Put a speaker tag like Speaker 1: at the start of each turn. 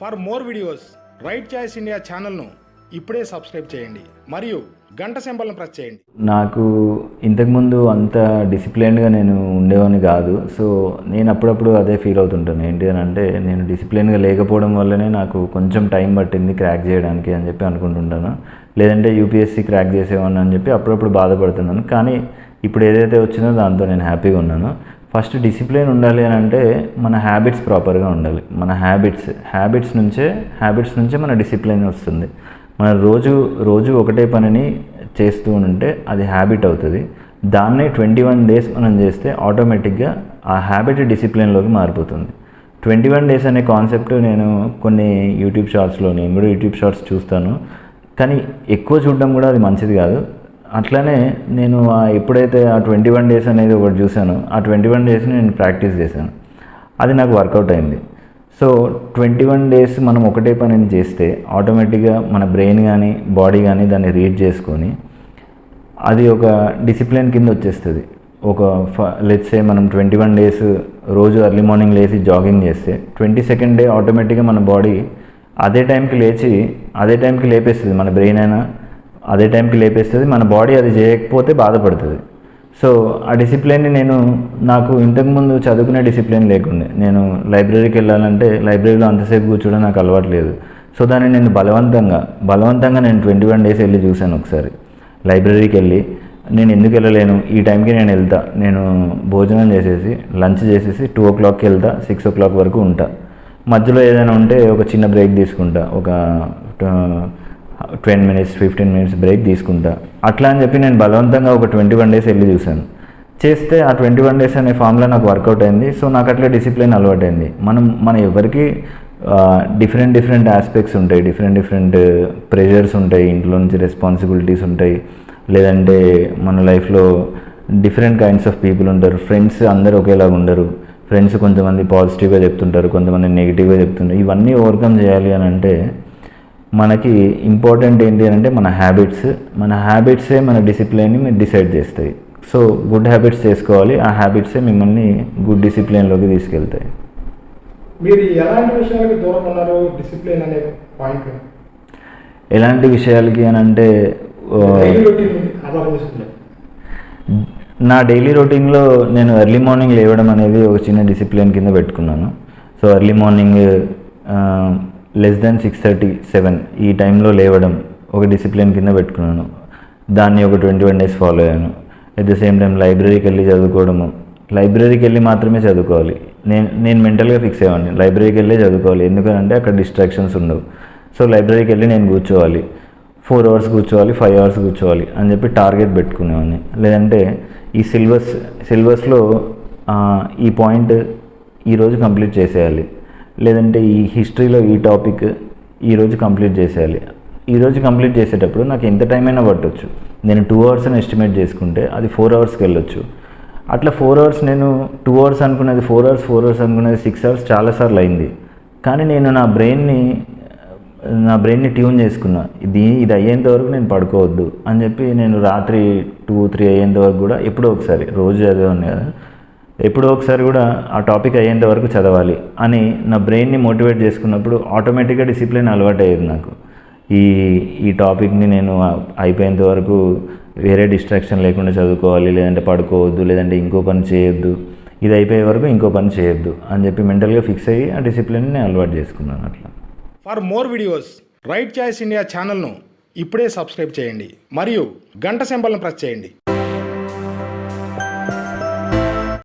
Speaker 1: For more videos Right Choice India ఛానల్ను ఇప్పుడే subscribe చేయండి. మరియు గంట సింబల్ని ప్రెస్ చేయండి.
Speaker 2: నాకు ఇంతకుముందు అంత డిసిప్లైన్డ్గా నేను ఉండేవాడిని కాదు. సో నేను అప్పుడప్పుడు అదే ఫీల్ అవుతుంటాను. ఏంటి అని అంటే నేను డిసిప్లైన్గా లేకపోవడం వల్లనే నాకు కొంచెం టైం పట్టింది క్రాక్ చేయడానికి అని చెప్పి అనుకుంటుంటాను. లేదంటే యూపీఎస్సీ క్రాక్ చేసేవాడిని అని చెప్పి అప్పుడప్పుడు బాధపడుతున్నాను. కానీ ఇప్పుడు ఏదైతే వచ్చిందో దాంతో నేను హ్యాపీగా ఉన్నాను. ఫస్ట్ డిసిప్లిన్ ఉండాలి అని అంటే మన హ్యాబిట్స్ ప్రాపర్గా ఉండాలి. మన హ్యాబిట్స్ హ్యాబిట్స్ నుంచే హ్యాబిట్స్ నుంచే మన డిసిప్లిన్ వస్తుంది. మన రోజు రోజు ఒకటే పనిని చేస్తూ ఉంటే అది హ్యాబిట్ అవుతుంది. దాన్నే ట్వంటీ వన్ డేస్ మనం చేస్తే ఆటోమేటిక్గా ఆ హ్యాబిట్ డిసిప్లిన్లోకి మారిపోతుంది. ట్వంటీ వన్ డేస్ అనే కాన్సెప్ట్ నేను కొన్ని యూట్యూబ్ షార్ట్స్లో నేను కూడా యూట్యూబ్ షార్ట్స్ చూస్తాను. కానీ ఎక్కువ చూడడం కూడా అది మంచిది కాదు. అట్లనే నేను ఎప్పుడైతే ఆ ట్వంటీ వన్ డేస్ అనేది ఒకటి చూశాను ఆ ట్వంటీ వన్ డేస్ని నేను ప్రాక్టీస్ చేశాను. అది నాకు వర్కౌట్ అయింది. సో ట్వంటీ వన్ డేస్ మనం ఒకటే పనిని చేస్తే ఆటోమేటిక్గా మన బ్రెయిన్ కానీ బాడీ కానీ దాన్ని రీడ్ చేసుకొని అది ఒక డిసిప్లిన్ కింద వచ్చేస్తుంది. ఒక లెట్సే మనం ట్వంటీ వన్ డేస్ రోజు ఎర్లీ మార్నింగ్ లేచి జాగింగ్ చేస్తే ట్వంటీ సెకండ్ డే ఆటోమేటిక్గా మన బాడీ అదే టైంకి లేచి అదే టైంకి లేపేస్తుంది మన బ్రెయిన్ అయినా అదే టైంకి లేపేస్తుంది మన బాడీ అది చేయకపోతే బాధపడుతుంది. సో ఆ డిసిప్లిన్ని నేను నాకు ఇంతకుముందు చదువుకునే డిసిప్లిన్ లేకుండే. నేను లైబ్రరీకి వెళ్ళాలంటే లైబ్రరీలో అంతసేపు కూర్చోవడం నాకు అలవాటు లేదు. సో దాన్ని నేను బలవంతంగా బలవంతంగా నేను ట్వంటీ వన్ డేస్ వెళ్ళి చూశాను ఒకసారి. లైబ్రరీకి వెళ్ళి నేను ఎందుకు వెళ్ళలేను? ఈ టైంకి నేను వెళ్తా. నేను భోజనం చేసేసి లంచ్ చేసేసి టూ ఓ క్లాక్కి వెళ్తా సిక్స్ ఓ క్లాక్ వరకు ఉంటా. మధ్యలో ఏదైనా ఉంటే ఒక చిన్న బ్రేక్ తీసుకుంటా. ఒక ten minutes fifteen minutes break తీసుకుంటా. అట్లా అని చెప్పి నేను బలవంతంగా ఒక ట్వంటీ వన్ డేస్ వెళ్ళి చూశాను. చేస్తే ఆ ట్వంటీ వన్ డేస్ అనే ఫామ్లో నాకు వర్కౌట్ అయింది. సో నాకు అట్లా డిసిప్లిన్ అలవాటైంది మనం మన ఎవరికి డిఫరెంట్ డిఫరెంట్ ఆస్పెక్ట్స్ ఉంటాయి. డిఫరెంట్ డిఫరెంట్ ప్రెషర్స్ ఉంటాయి. ఇంట్లో నుంచి రెస్పాన్సిబిలిటీస్ ఉంటాయి. లేదంటే మన లైఫ్లో డిఫరెంట్ కైండ్స్ ఆఫ్ పీపుల్ ఉంటారు. ఫ్రెండ్స్ అందరూ ఒకేలాగా ఉండరు. ఫ్రెండ్స్ కొంతమంది పాజిటివ్గా చెప్తుంటారు. కొంతమంది నెగిటివ్గా చెప్తుంటారు. ఇవన్నీ ఓవర్కమ్ చేయాలి అని అంటే మనకి ఇంపార్టెంట్ ఏంటి అని అంటే మన హ్యాబిట్స్ మన హ్యాబిట్సే మన డిసిప్లిన్ని మీరు డిసైడ్ చేస్తాయి. సో గుడ్ హ్యాబిట్స్ చేసుకోవాలి. ఆ హ్యాబిట్సే మిమ్మల్ని గుడ్ డిసిప్లిన్లోకి తీసుకెళ్తాయి.
Speaker 1: మీరు ఎలాంటి విషయాలకి దూరం ఉన్నారు? డిసిప్లిన్ అనే పాయింట్
Speaker 2: ఎలాంటి విషయాలకి అని అంటే నా డైలీ రొటీన్లో నేను ఎర్లీ మార్నింగ్ లేవడం అనేది ఒక చిన్న డిసిప్లిన్ కింద పెట్టుకున్నాను. So early morning less than six thirty seven ఈ టైంలో లేవడం ఒక డిసిప్లిన్ కింద పెట్టుకున్నాను. దాన్ని ఒక ట్వంటీ వన్ డేస్ ఫాలో అయ్యాను. అట్ ద సేమ్ టైం లైబ్రరీకి వెళ్ళి చదువుకోవడము లైబ్రరీకి వెళ్ళి మాత్రమే చదువుకోవాలి. నేను నేను మెంటల్గా ఫిక్స్ అయ్యేవాడిని. లైబ్రరీకి వెళ్ళి చదువుకోవాలి. ఎందుకంటే అక్కడ డిస్ట్రాక్షన్స్ ఉండవు. సో లైబ్రరీకి వెళ్ళి నేను కూర్చోవాలి. ఫోర్ అవర్స్ కూర్చోవాలి ఫైవ్ అవర్స్ కూర్చోవాలి అని చెప్పి టార్గెట్ పెట్టుకునేవాడిని. లేదంటే ఈ సిలబస్ సిలబస్లో ఈ పాయింట్ ఈరోజు కంప్లీట్ చేసేయాలి. లేదంటే ఈ హిస్టరీలో ఈ టాపిక్ ఈరోజు కంప్లీట్ చేసేయాలి. ఈరోజు కంప్లీట్ చేసేటప్పుడు నాకు ఎంత టైం అయినా పట్టవచ్చు నేను టూ అవర్స్ అని ఎస్టిమేట్ చేసుకుంటే అది ఫోర్ అవర్స్కి వెళ్ళొచ్చు. అట్లా ఫోర్ అవర్స్ నేను టూ అవర్స్ అనుకునేది ఫోర్ అవర్స్ ఫోర్ అవర్స్ అనుకునేది సిక్స్ అవర్స్ చాలాసార్లు అయింది. కానీ నేను నా బ్రెయిన్ని నా బ్రెయిన్ని ట్యూన్ చేసుకున్నా. ఇది ఇది అయ్యేంత వరకు నేను పడుకోవద్దు అని చెప్పి నేను రాత్రి టూ త్రీ అయ్యేంత వరకు కూడా ఎప్పుడో ఒకసారి రోజు చదివాను కదా. ఎప్పుడో ఒకసారి కూడా ఆ టాపిక్ అయ్యేంత వరకు చదవాలి అని నా బ్రెయిన్ని మోటివేట్ చేసుకున్నప్పుడు ఆటోమేటిక్గా డిసిప్లిన్ అలవాటు అయ్యేది నాకు. ఈ ఈ టాపిక్ని నేను అయిపోయేంత వరకు వేరే డిస్ట్రాక్షన్ లేకుండా చదువుకోవాలి లేదంటే పడుకోవద్దు లేదంటే ఇంకో పని చేయొద్దు ఇది అయిపోయే వరకు ఇంకో పని చేయొద్దు అని చెప్పి మెంటల్గా ఫిక్స్ అయ్యి ఆ డిసిప్లిన్ని నేను అలవాటు చేసుకున్నాను అట్లా.
Speaker 1: For more videos Right Choice India ఛానల్ను ఇప్పుడే సబ్స్క్రైబ్ చేయండి. మరియు గంట సింబల్ను ప్రెస్ చేయండి.